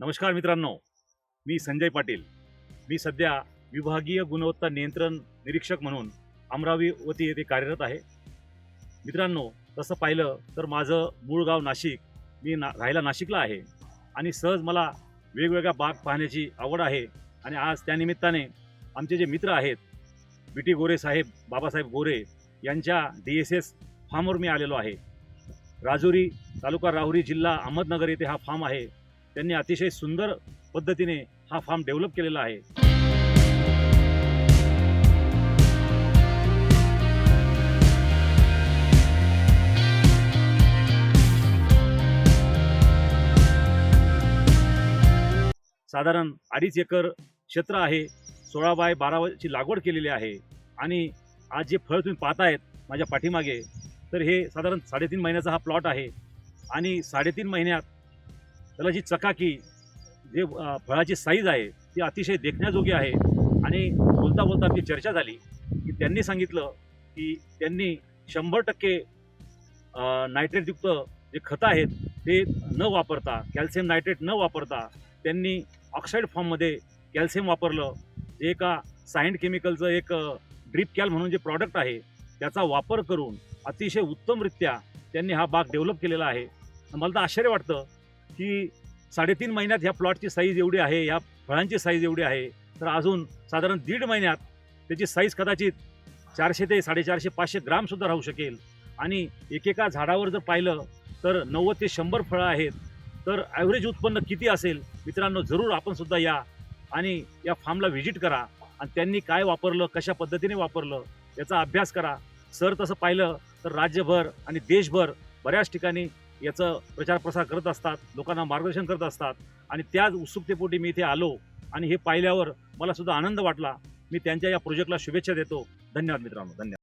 नमस्कार मित्रांनो मी संजय पाटील. मी सध्या विभागीय गुणवत्ता नियंत्रण निरीक्षक म्हणून अमरावती येथे कार्यरत आहे. मित्रांनो तसं पाहिलं तर माझं मूळ गाव नाशिक मी ना राहायला नाशिकला आहे आणि सहज मला वेगवेगळ्या बाग पाहण्याची आवड आहे आणि आज त्यानिमित्ताने आमचे जे मित्र आहेत बी टी गोरे साहेब बाबासाहेब गोरे यांच्या डी एस एस फार्मवर मी आलेलो आहे. राजुरी तालुका राहुरी जिल्हा अहमदनगर येथे हा फार्म आहे. त्यांनी अतिशय सुंदर पद्धतीने हा फार्म डेव्हलप केलेला आहे. साधारण अडीच एकर क्षेत्र आहे. सोळा बाय बाराची लागवड केलेली आहे. आणि आज जे फळ तुम्ही पाहतायत माझ्या पाठीमागे तर हे साधारण साडेतीन महिन्याचा हा प्लॉट आहे. आणि साडेतीन महिन्यात त्याला जी चकाकी जे फळाची साईज आहे ती अतिशय देखण्याजोगी आहे. आणि बोलता बोलता आमची चर्चा झाली की त्यांनी सांगितलं की त्यांनी शंभर टक्के नायट्रेटयुक्त जे खतं आहेत ते न वापरता कॅल्शियम नायट्रेट न वापरता त्यांनी ऑक्साईड फॉर्ममध्ये कॅल्शियम वापरलं. जे एका सायंट केमिकलचं एक ड्रिप कॅल म्हणून जे प्रॉडक्ट आहे त्याचा वापर करून अतिशय उत्तमरित्या त्यांनी हा बाग डेव्हलप केलेला आहे. मला तर आश्चर्य वाटतं की साडेतीन महिन्यात ह्या प्लॉटची साईज एवढी आहे ह्या फळांची साईज एवढी आहे तर अजून साधारण दीड महिन्यात त्याची साईज कदाचित चारशे ते साडेचारशे पाचशे ग्रामसुद्धा राहू शकेल. आणि एकेका झाडावर जर पाहिलं तर नव्वद ते शंभर फळं आहेत तर ॲव्हरेज उत्पन्न किती असेल मित्रांनो जरूर आपणसुद्धा या आणि या फार्मला व्हिजिट करा. आणि त्यांनी काय वापरलं कशा पद्धतीने वापरलं याचा अभ्यास करा. सर तसं पाहिलं तर राज्यभर आणि देशभर बऱ्याच ठिकाणी याचं प्रचार प्रसार करत असतात लोकांना मार्गदर्शन करत असतात आणि त्याच उत्सुकतेपोटी मी इथे आलो आणि हे पाहिल्यावर मला सुद्धा आनंद वाटला. मी त्यांच्या या प्रोजेक्टला शुभेच्छा देतो. धन्यवाद मित्रांनो. धन्यवाद.